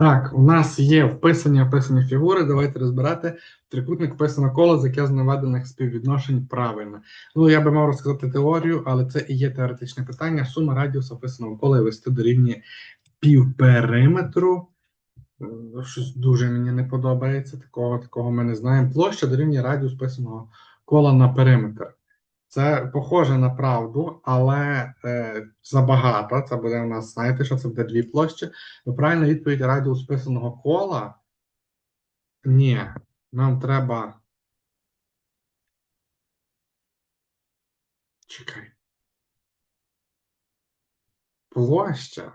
Так, у нас є вписані описані фігури. Давайте розбирати трикутник вписано коло, з яке з наведених співвідношень правильно. Ну, я би мав розказати теорію, але це і є теоретичне питання. Сума радіуса описаного кола і вести дорівнює півпериметру. Е, Щось дуже мені не подобається. Такого такого ми не знаємо. Площа дорівнює радіус вписаного кола на периметр. Це похоже на правду, але е, забагато. Це буде у нас, знаєте, що це буде дві площі. Правильна відповідь радіус вписаного кола. Ні, нам треба. Чекай. Площа.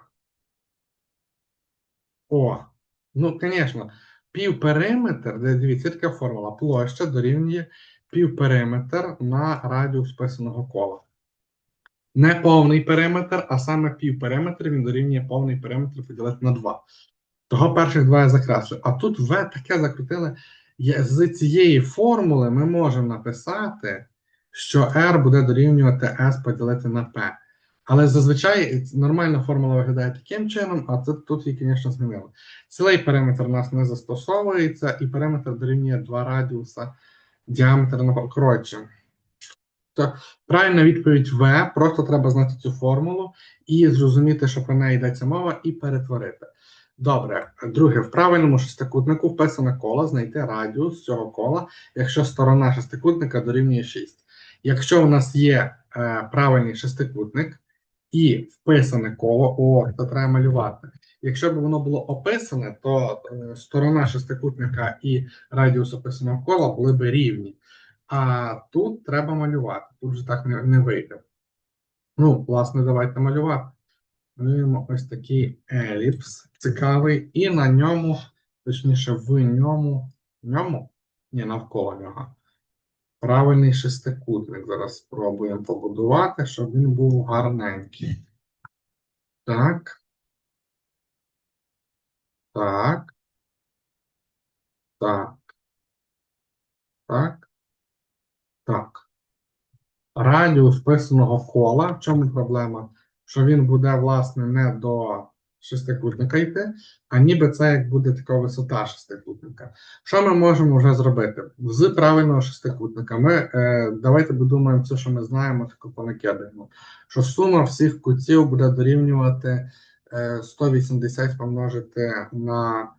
О, ну, звісно, півпериметр, де дивіться, така формула. Площа дорівнює півпериметр на радіус вписаного кола. Не повний периметр, а саме півпериметр він дорівнює повний периметр поділити на 2. Того перших два я закреслю. А тут В таке закрутили. З цієї формули ми можемо написати, що R буде дорівнювати S поділити на P. Але зазвичай нормальна формула виглядає таким чином, а тут, тут її, звісно, змінили. Цілий периметр у нас не застосовується, і периметр дорівнює 2 радіуса діаметрного. То правильна відповідь В. Просто треба знати цю формулу і зрозуміти, що про неї йдеться мова, і перетворити. Добре, друге, в правильному шестикутнику вписане коло, знайти радіус цього кола, якщо сторона шестикутника дорівнює 6. Якщо у нас є е, правильний шестикутник і вписане коло, о, то треба малювати. Якщо б воно було описане, то е, сторона шестикутника і радіус описаного кола були б рівні. А тут треба малювати. Тут вже так не, не вийде. Ну, власне, давайте малювати. Малюємо ось такий еліпс цікавий, і на ньому, точніше, в ньому, в ньому, ні, навколо нього. Правильний шестикутник. Зараз спробуємо побудувати, щоб він був гарненький. Так. Так. Так. Так. Так. Радіус вписаного кола. В чому проблема? Що він буде, власне, не до шестикутника йти, а ніби це як буде така висота шестикутника. Що ми можемо вже зробити? З правильного шестикутника ми е, давайте подумаємо все, що ми знаємо, таку понакидаємо. Що сума всіх кутів буде дорівнювати е, 180 помножити на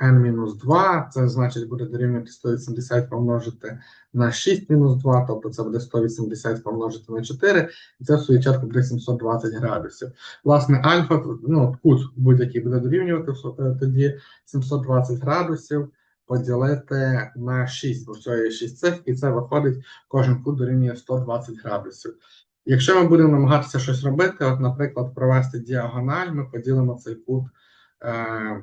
n-2, це значить буде дорівнювати 180 помножити на 6 мінус 2, тобто це буде 180 помножити на 4, і це в свою чергу буде 720 градусів. Власне, альфа, ну, кут будь-який буде дорівнювати е, тоді 720 градусів поділити на 6, бо всього є 6 цих, і це виходить, кожен кут дорівнює 120 градусів. Якщо ми будемо намагатися щось робити, от, наприклад, провести діагональ, ми поділимо цей кут е,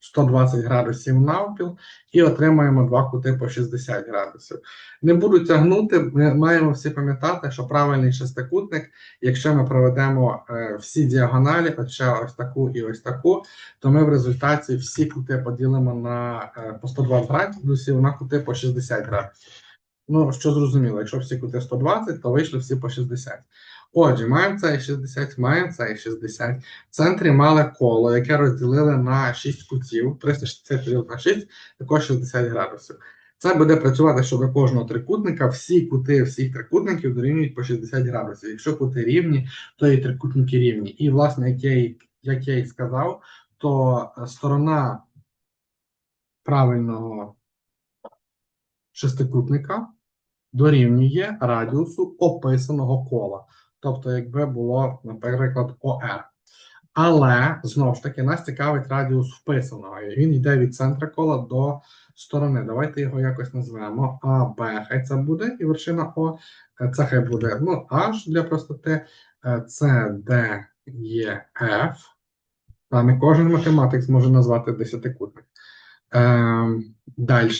120 градусів навпіл і отримаємо два кути по 60 градусів. Не буду тягнути, ми маємо всі пам'ятати, що правильний шестикутник, якщо ми проведемо е, всі діагоналі, хоча ось таку і ось таку, то ми в результаті всі кути поділимо на е, по 120 градусів на кути по 60 градусів. Ну, що зрозуміло, якщо всі кути 120, то вийшли всі по 60. Отже, маємо цей 60, маємо цей 60. В центрі мали коло, яке розділили на 6 кутів, 360 поділити на 6, також 60 градусів. Це буде працювати, що до кожного трикутника всі кути всіх трикутників дорівнюють по 60 градусів. Якщо кути рівні, то і трикутники рівні. І, власне, як я і, як я і сказав, то е, сторона правильного шестикутника дорівнює радіусу описаного кола. Тобто, якби було, наприклад, ОР. Але знову ж таки нас цікавить радіус вписаного. Він йде від центра кола до сторони. Давайте його якось назвемо А, Б, хай це буде, і вершина О, е, це хай буде ну, H для простоти, е, С, Д, Е, Ф. Та не кожен математик зможе назвати десятикутник. Е, Далі,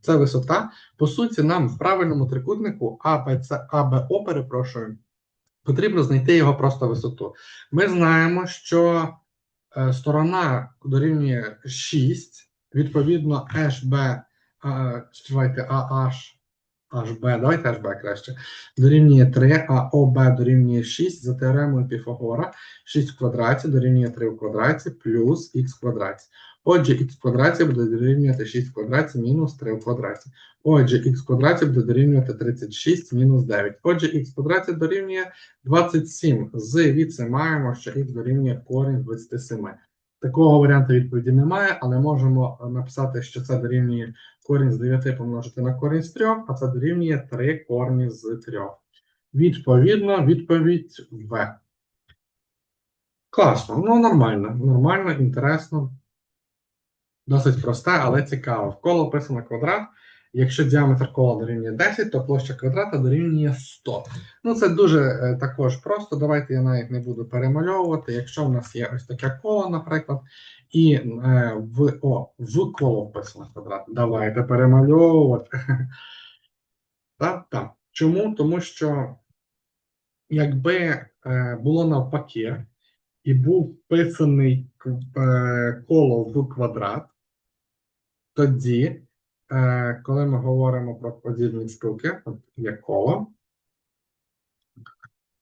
це висота. По суті, нам в правильному трикутнику АБО, перепрошую, потрібно знайти його просто висоту. Ми знаємо, що е, сторона дорівнює 6, відповідно, HB, давайте AH HB, давайте HB краще, дорівнює 3, а ОБ дорівнює 6 за теоремою Піфагора. 6 в квадраті дорівнює 3 в квадраті плюс х в квадраті. Отже, х в квадраті буде дорівнювати 6 в квадраті мінус 3 в квадраті. Отже, х в квадраті буде дорівнювати 36 мінус 9. Отже, х в квадраті дорівнює 27. Звідси маємо, що х дорівнює корінь 27. Такого варіанту відповіді немає, але можемо е, написати, що це дорівнює корінь з 9 помножити на корінь з 3, а це дорівнює 3 корні з 3. Відповідно, відповідь В. Класно, ну нормально, нормально, інтересно. Досить просте, але цікаво. В коло описано квадрат. Якщо діаметр кола дорівнює 10, то площа квадрата дорівнює 100. Ну, це дуже е, також просто. Давайте я навіть не буду перемальовувати. Якщо в нас є ось таке коло, наприклад, і е, в, о, в коло вписано квадрат. Давайте перемальовувати. Так, так. Чому? Тому що якби е, було навпаки, і був вписаний е, коло в квадрат, тоді, е, коли ми говоримо про подібні штуки, є коло,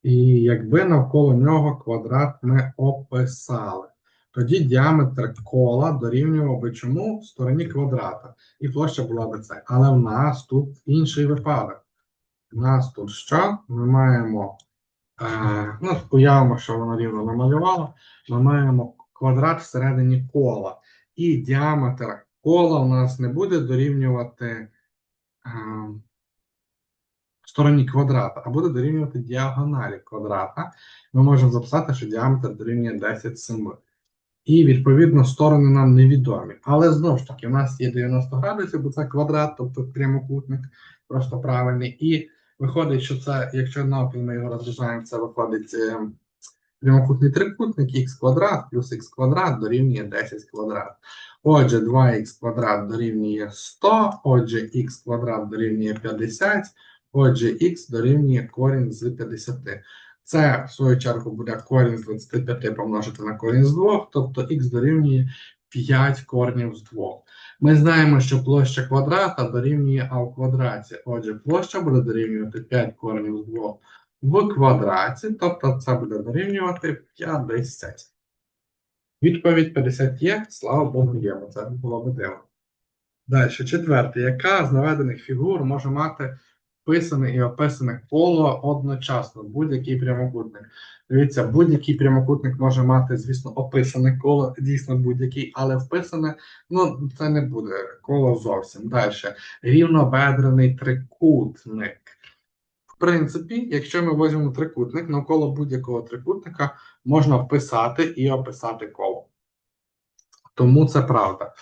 і якби навколо нього квадрат ми описали, тоді діаметр кола дорівнював би чому стороні квадрата, і площа була би це. Але в нас тут інший випадок. У нас тут що? Ми маємо, е, ну, уявимо, що воно рівно намалювало, ми маємо квадрат всередині кола. І діаметр кола у нас не буде дорівнювати е, стороні квадрата, а буде дорівнювати діагоналі квадрата. Ми можемо записати, що діаметр дорівнює 10 семи. І відповідно сторони нам невідомі. Але знову ж таки, у нас є 90 градусів, бо це квадрат, тобто прямокутник, просто правильний. І виходить, що це, якщо навпіл ми його розрізаємо, це виходить е, прямокутний трикутник х квадрат плюс х квадрат дорівнює 10 квадрат. Отже, 2х квадрат дорівнює 100, отже, х квадрат дорівнює 50, отже, х дорівнює корінь з 50. Це, в свою чергу, буде корінь з 25 помножити на корінь з 2, тобто х дорівнює 5 корнів з 2. Ми знаємо, що площа квадрата дорівнює а в квадраті. Отже, площа буде дорівнювати 5 корнів з 2 в квадраті, тобто це буде дорівнювати 50. Відповідь 50 є, слава Богу, є, бо це було би диво. Далі, четверте. Яка з наведених фігур може мати вписане і описане коло одночасно? Будь-який прямокутник. Дивіться, будь-який прямокутник може мати, звісно, описане коло, дійсно будь-який, але вписане, ну, це не буде коло зовсім. Далі. Рівнобедрений трикутник. В принципі, якщо ми візьмемо трикутник, навколо будь-якого трикутника можна вписати і описати коло. Тому це правда.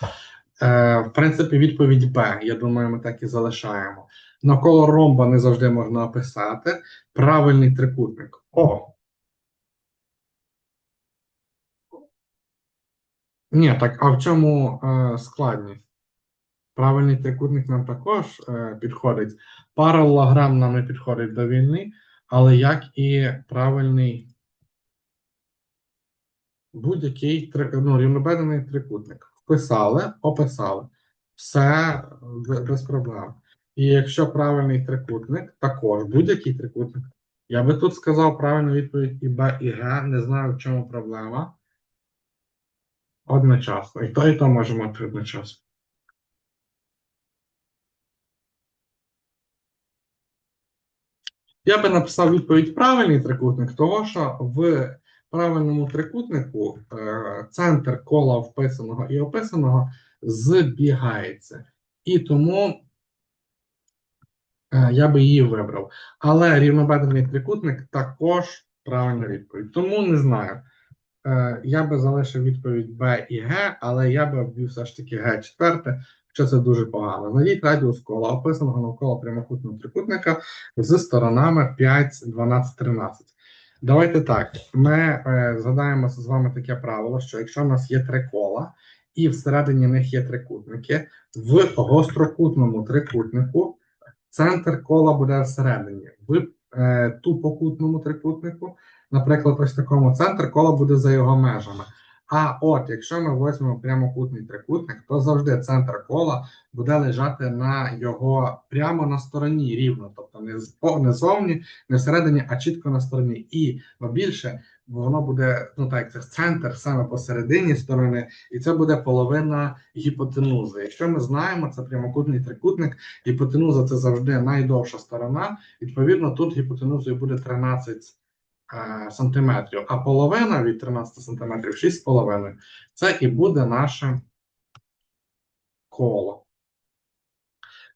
Е, в принципі, відповідь Б. Я думаю, ми так і залишаємо. Навколо ромба не завжди можна описати. Правильний трикутник. О. Ні, так, а в чому е, складність? Правильний трикутник нам також е, підходить. Паралелограм нам не підходить до війни, але як і правильний будь-який ну, рівнобедрений трикутник. Вписали, описали. Все без проблем. І якщо правильний трикутник, також будь-який трикутник. Я би тут сказав правильну відповідь і Б, і Г. Не знаю, в чому проблема. Одночасно. І то, і то може мати одночасно. Я би написав відповідь правильний трикутник, того що в правильному трикутнику е, центр кола вписаного і описаного збігається. І тому е, я би її вибрав. Але рівнобедрений трикутник також правильна відповідь. Тому не знаю. Е, я би залишив відповідь Б і Г, але я би ввів все ж таки Г четверте, що це дуже погано. Знайдіть радіус кола, описаного навколо прямокутного трикутника з сторонами 5, 12, 13. Давайте так. Ми е, згадаємо з вами таке правило, що якщо в нас є три кола, і всередині них є трикутники, в гострокутному трикутнику центр кола буде всередині. В е, тупокутному трикутнику, наприклад, ось такому центр кола буде за його межами. А от якщо ми візьмемо прямокутний трикутник, то завжди центр кола буде лежати на його прямо на стороні рівно, тобто не зовні, не всередині, а чітко на стороні. І ба більше воно буде, ну так, це центр саме посередині сторони, і це буде половина гіпотенузи. Якщо ми знаємо, це прямокутний трикутник, гіпотенуза це завжди найдовша сторона. Відповідно, тут гіпотенузою буде 13 е, сантиметрів, а половина від 13 сантиметрів 6,5. Це і буде наше коло.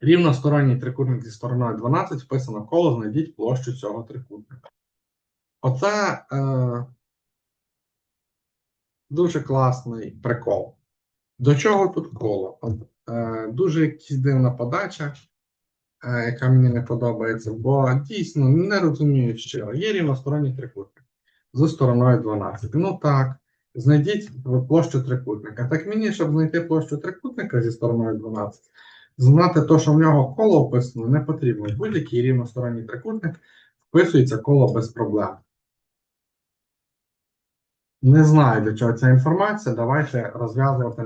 Рівносторонній трикутник зі стороною 12 вписано коло, знайдіть площу цього трикутника. Оце е, дуже класний прикол. До чого тут коло? Е, дуже якась дивна подача, е, яка мені не подобається, бо дійсно не розумію щиро. Є рівносторонній трикутник зі стороною 12. Ну так, знайдіть площу трикутника. Так мені, щоб знайти площу трикутника зі стороною 12, знати то, що в нього коло описано, не потрібно. Будь-який рівносторонній трикутник вписується коло без проблем. Не знаю, для чого ця інформація. Давайте розв'язувати,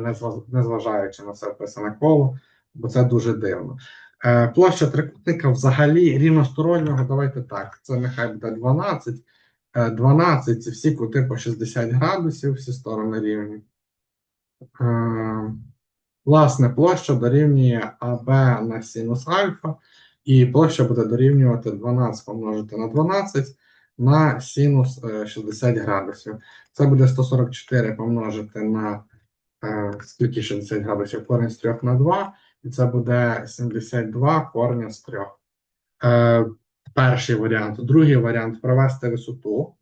не зважаючи на це вписане коло, бо це дуже дивно. Е, площа трикутника взагалі рівностороннього, давайте так. Це нехай буде 12. Е, 12 це всі кути по 60 градусів, всі сторони рівні. Е, власне, площа дорівнює АБ на синус альфа, і площа буде дорівнювати 12 помножити на 12 на синус е, 60 градусів. Це буде 144 помножити на е, скільки 60 градусів? Корінь з 3 на 2, і це буде 72 корня з 3. Е, перший варіант. Другий варіант провести висоту.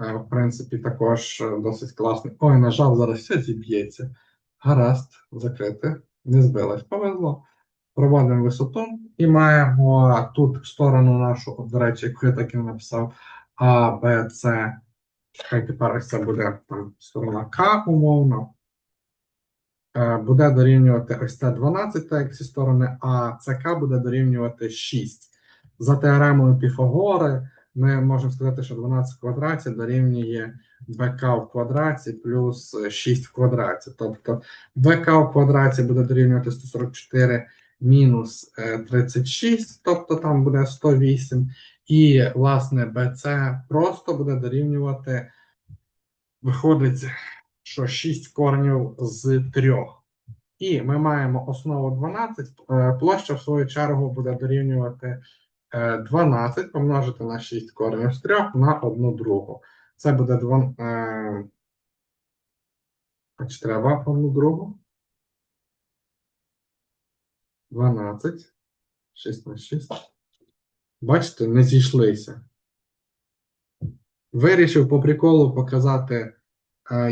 Е, в принципі, також досить класний. Ой, нажав, зараз все зіб'ється. Гаразд, закрити. Не збилось. Повезло. Проводимо висоту і маємо тут сторону нашу, от, до речі, яку я так і написав, А, Б, С. Хай тепер це буде там сторона К умовно. Е, Буде дорівнювати ось це 12, так як ці сторони, а ЦК буде дорівнювати 6. За теоремою Піфагори ми можемо сказати, що 12 в квадраті дорівнює БК в квадраті плюс 6 в квадраті. Тобто БК в квадраті буде дорівнювати 144 мінус е, 36, тобто там буде 108. І, власне, БЦ просто буде дорівнювати, виходить, що 6 корнів з 3. І ми маємо основу 12, е, площа, в свою чергу, буде дорівнювати е, 12 помножити на 6 коренів з 3 на 1 другу. Це буде 2. Е, а чи треба 1 другу? 12. 6 на 6. Бачите, не зійшлися. Вирішив по приколу показати, е,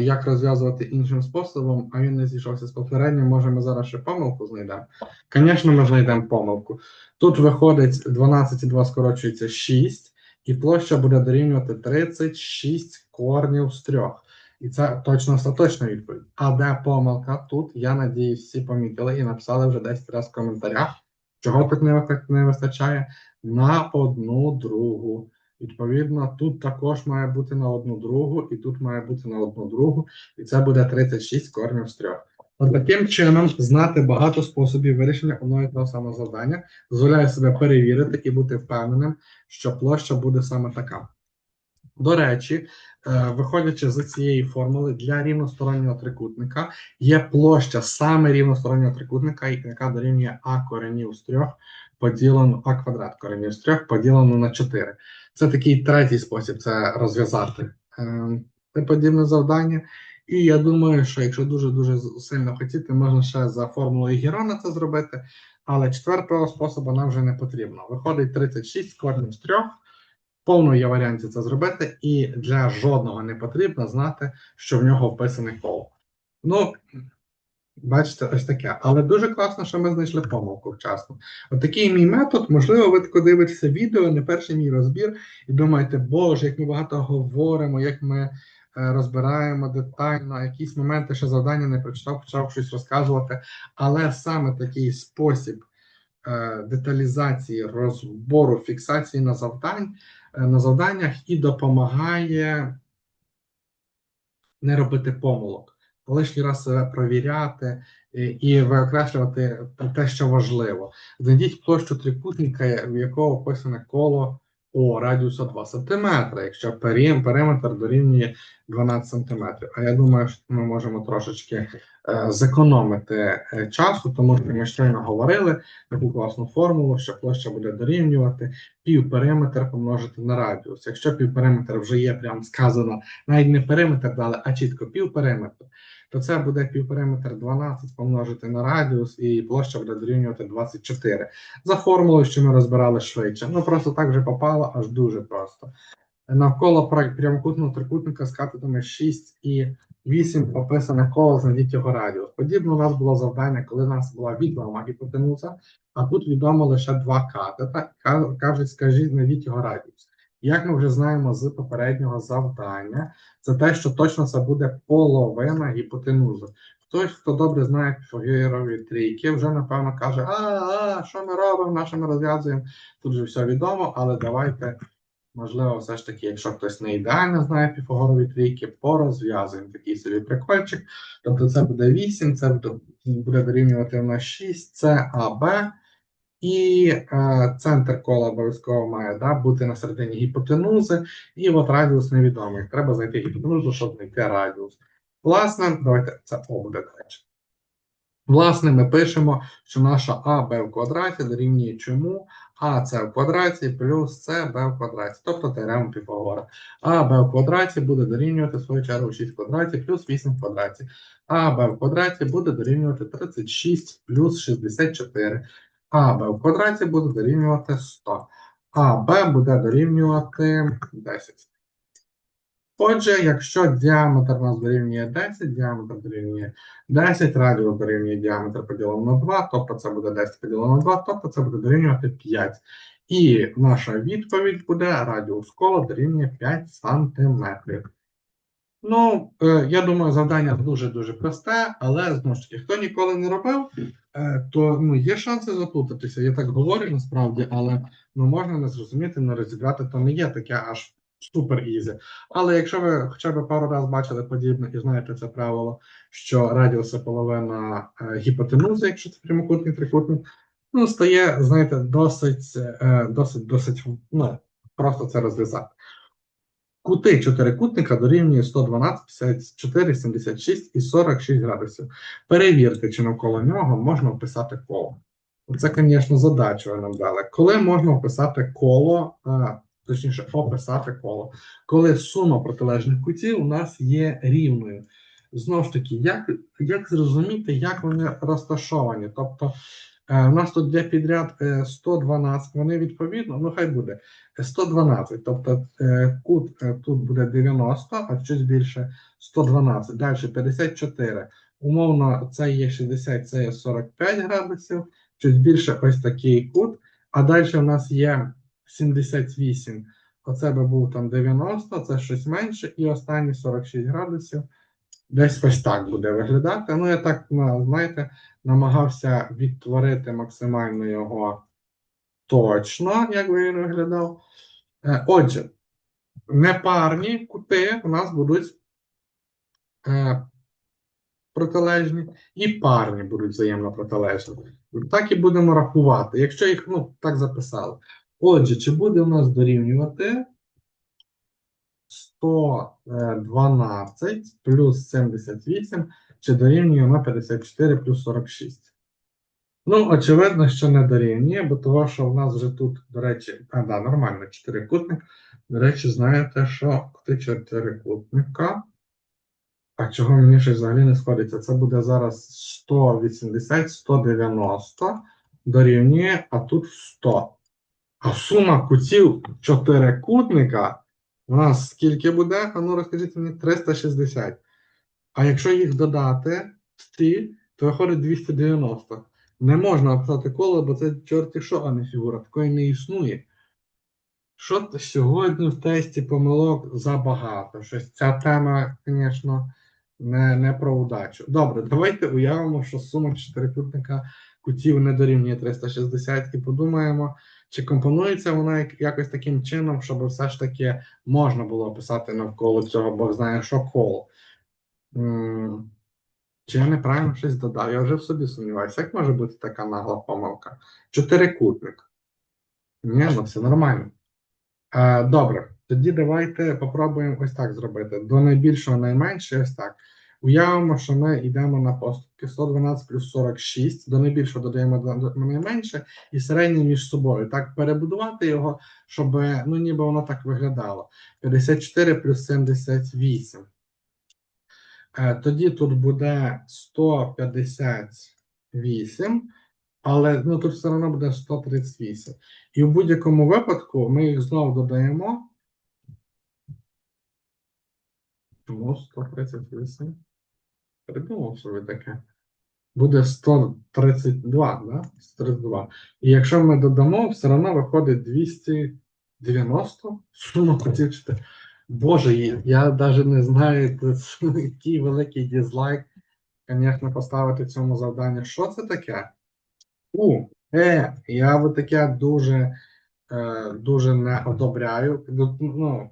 як розв'язувати іншим способом, а він не зійшовся з попереднім. Може, ми зараз ще помилку знайдемо? Звісно, ми знайдемо помилку. Тут виходить 12 і 2 скорочується 6, і площа буде дорівнювати 36 корнів з 3. І це точно остаточна відповідь. А де помилка? Тут, я надіюсь, всі помітили і написали вже 10 разів в коментарях. Чого тут не вистачає? На одну другу. Відповідно, тут також має бути на одну другу, і тут має бути на одну другу, і це буде 36 корнів з 3. От таким чином знати багато способів вирішення одного і того самого завдання дозволяє себе перевірити і бути впевненим, що площа буде саме така. До речі, е, виходячи з цієї формули, для рівностороннього трикутника є площа саме рівностороннього трикутника, яка дорівнює а коренів з 3 поділено а квадрат коренів з 3 поділено на 4. Це такий третій спосіб це розв'язати е, подібне завдання. І я думаю, що якщо дуже-дуже сильно хотіти, можна ще за формулою Герона це зробити, але четвертого способу нам вже не потрібно. Виходить 36 з корнів з 3. Повно є варіантів це зробити, і для жодного не потрібно знати, що в нього вписане коло. Ну, бачите, ось таке. Але дуже класно, що ми знайшли помилку вчасно. От такий мій метод, можливо, ви тако дивитеся відео, не перший мій розбір, і думаєте, боже, як ми багато говоримо, як ми е, розбираємо детально, якісь моменти, що завдання не прочитав, почав щось розказувати. Але саме такий спосіб е, деталізації, розбору, фіксації на завдань, е, на завданнях і допомагає не робити помилок, лишній раз себе провіряти і, і виокреслювати те, що важливо. Знайдіть площу трикутника, в якого описане коло о радіуса 2 см, якщо перим- периметр дорівнює 12 см. А я думаю, що ми можемо трошечки е, зекономити е, часу, тому що ми щойно говорили таку класну формулу, що площа буде дорівнювати півпериметр помножити на радіус. Якщо півпериметр вже є, прям сказано, навіть не периметр дали, а чітко півпериметр, то це буде півпериметр 12 помножити на радіус, і площа буде дорівнювати 24. За формулою, що ми розбирали швидше. Ну просто так вже попало, аж дуже просто. Навколо прямокутного трикутника з катетами 6 і 8 описане коло, знайдіть його радіус. Подібно у нас було завдання, коли у нас була відома гіпотенуза, а тут відомо лише два катета. Кажуть, скажіть, знайдіть його радіус. Як ми вже знаємо з попереднього завдання, це те, що точно це буде половина гіпотенузи. Хтось, хто добре знає Піфагорові трійки, вже напевно каже: А, а, що ми робимо, на що ми розв'язуємо? Тут же все відомо, але давайте, можливо, все ж таки, якщо хтось не ідеально знає Піфагорові трійки, порозв'язуємо такий собі прикольчик. Тобто це буде 8, це буде, буде дорівнювати на 6, це АБ. І е, центр кола обов'язково має да, бути на середині гіпотенузи, і от радіус невідомий. Треба знайти гіпотенузу, щоб знайти радіус. Власне, давайте це О буде далі. Власне, ми пишемо, що наша АБ в квадраті дорівнює чому АС в квадраті плюс СБ в квадраті, тобто теорема Піфагора. АБ в квадраті буде дорівнювати свою чергу 6 в квадраті плюс 8 в квадраті. АБ в квадраті буде дорівнювати 36 плюс 64. АБ в квадраті буде дорівнювати 100. АБ буде дорівнювати 10. Отже, якщо діаметр у нас дорівнює 10, діаметр дорівнює 10, радіус дорівнює діаметр поділено на 2, тобто це буде 10 поділено на 2, тобто це буде дорівнювати 5. І наша відповідь буде радіус кола дорівнює 5 сантиметрів. Ну, е, я думаю, завдання дуже-дуже просте, але знову ж таки, хто ніколи не робив, е, то ну, є шанси заплутатися. Я так говорю насправді, але ну, можна не зрозуміти, не розібрати, то не є таке аж супер ізі. Але якщо ви хоча б пару разів бачили подібне і знаєте це правило, що радіус половина е, гіпотенузи, якщо це прямокутний трикутник, ну стає, знаєте, досить, е, досить, досить ну, просто це розв'язати. Кути чотирикутника дорівнює 112, 54, 76 і 46 градусів. Перевірте, чи навколо нього можна вписати коло. Це, звісно, задачу нам дали. Коли можна вписати коло, а, точніше, описати коло, коли сума протилежних кутів у нас є рівною. Знову ж таки, як, як зрозуміти, як вони розташовані? Тобто, е, у нас тут де підряд е, 112, вони відповідно, ну хай буде 112, тобто е, кут е, тут буде 90, а щось більше 112. Далі 54. Умовно, це є 60, це є 45 градусів, щось більше ось такий кут. А далі у нас є 78. Оце би був там 90, це щось менше, і останні 46 градусів. Десь ось так буде виглядати. Ну, я так, знаєте, намагався відтворити максимально його точно, як би він виглядав. Е, Отже, непарні кути у нас будуть е, протилежні, і парні будуть взаємно протилежні. Так і будемо рахувати, якщо їх ну, так записали. Отже, чи буде у нас дорівнювати 112 плюс 78, чи дорівнює на 54 плюс 46? Ну, очевидно, що не дорівнює, бо того, що в нас вже тут, до речі, а, да, нормально, чотирикутник. До речі, знаєте, що кути чотирикутника. А чого мені щось взагалі не сходиться? Це буде зараз 180, 190 дорівнює, а тут 100. А сума кутів чотирикутника у нас скільки буде? А ну розкажіть мені 360. А якщо їх додати всі, то виходить 290. Не можна описати коло, бо це чорті що, а не фігура. Такої не існує. Що сьогодні в тесті помилок забагато. Щось ця тема, звісно, не, не про удачу. Добре, давайте уявимо, що сума чотирикутника кутів не дорівнює 360 і подумаємо, чи компонується вона якось таким чином, щоб все ж таки можна було описати навколо цього, бо знає, що коло. М, Чи я неправильно щось додав? Я вже в собі сумніваюся. Як може бути така нагла помилка? Чотирикутник. Ні, ну все нормально. Е, добре, тоді давайте попробуємо ось так зробити. До найбільшого найменше ось так. Уявимо, що ми йдемо на поступки 112 плюс 46, до найбільшого додаємо до найменше і середнє між собою. Так перебудувати його, щоб ну, ніби воно так виглядало. 54 плюс 78. Е, Тоді тут буде 158, але ну, тут все одно буде 138. І в будь-якому випадку ми їх знову додаємо. Чому 138? Придумав собі таке. Буде 132, да? 132. І якщо ми додамо, все одно виходить 290. Сума хотіти. Боже, я- я навіть не знаю, який великий дізлайк, звісно, поставити цьому завданню. Що це таке? У, е, я таке дуже, е, дуже не одобряю. Ну,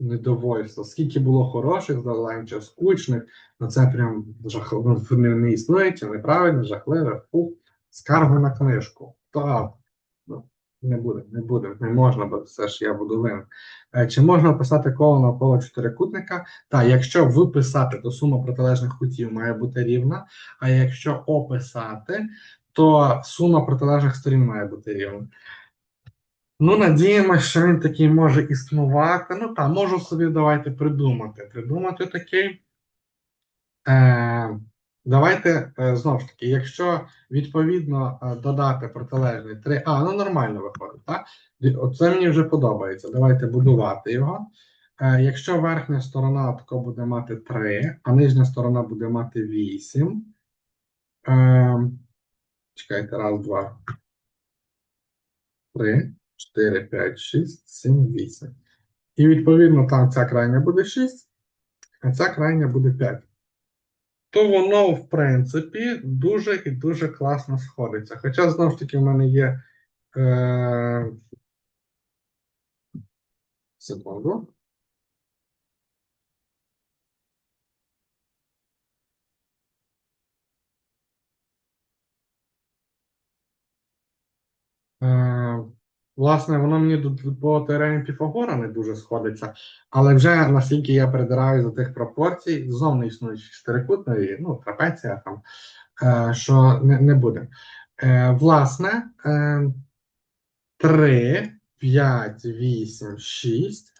недовольство. Скільки було хороших завдань чи скучних, ну це прям жахливо, ну, не, не існує, чи неправильно, жахливе, фу, скаргу на книжку. Так, ну, не буде, не буде, не можна, бо все ж я буду винен. Е, Чи можна описати коло навколо чотирикутника? Так, якщо виписати, то сума протилежних кутів має бути рівна, а якщо описати, то сума протилежних сторін має бути рівна. Ну, надіємося, що він такий може існувати. Ну так, можу собі давайте придумати. Придумати такий. Е, давайте е, знову ж таки, якщо відповідно е, додати протилежний 3. А, ну нормально виходить, так? Оце мені вже подобається. Давайте будувати його. Е, якщо верхня сторона тако буде мати 3, а нижня сторона буде мати 8. Е, чекайте, раз, два. 3, 4, 5, 6, 7, 8. І відповідно там ця крайня буде 6, а ця крайня буде 5. То воно, в принципі, дуже і дуже класно сходиться. Хоча, знову ж таки, в мене є. Е... Секунду. Е, власне, воно мені по теоремі Піфагора не дуже сходиться, але вже наскільки я придираю до тих пропорцій, зовні не існують чотирикутної, ну, трапеція там, е, що не, не буде. Е, власне, е, 3, 5, 8, 6 в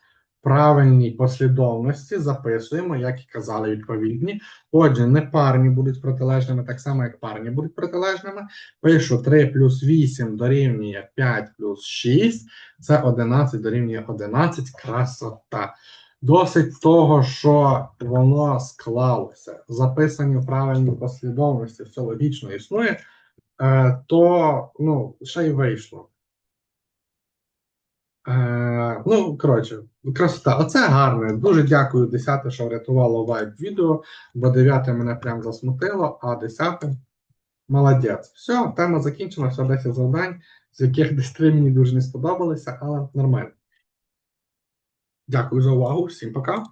правильній послідовності записуємо, як і казали, відповідні. Отже, не парні будуть протилежними, так само, як парні будуть протилежними. Пишу 3 плюс 8 дорівнює 5 плюс 6, це 11 дорівнює 11, красота. Досить того, що воно склалося, записані в правильній послідовності, все логічно існує, е, то ну, ще й вийшло. Е, ну, коротше, красота. Оце гарне. Дуже дякую 10, що врятувало вайб відео, бо 9 мене прям засмутило, а 10 молодець. Все, тема закінчена, все 10 завдань, з яких десь 3 мені дуже не сподобалися, але нормально. Дякую за увагу, всім пока.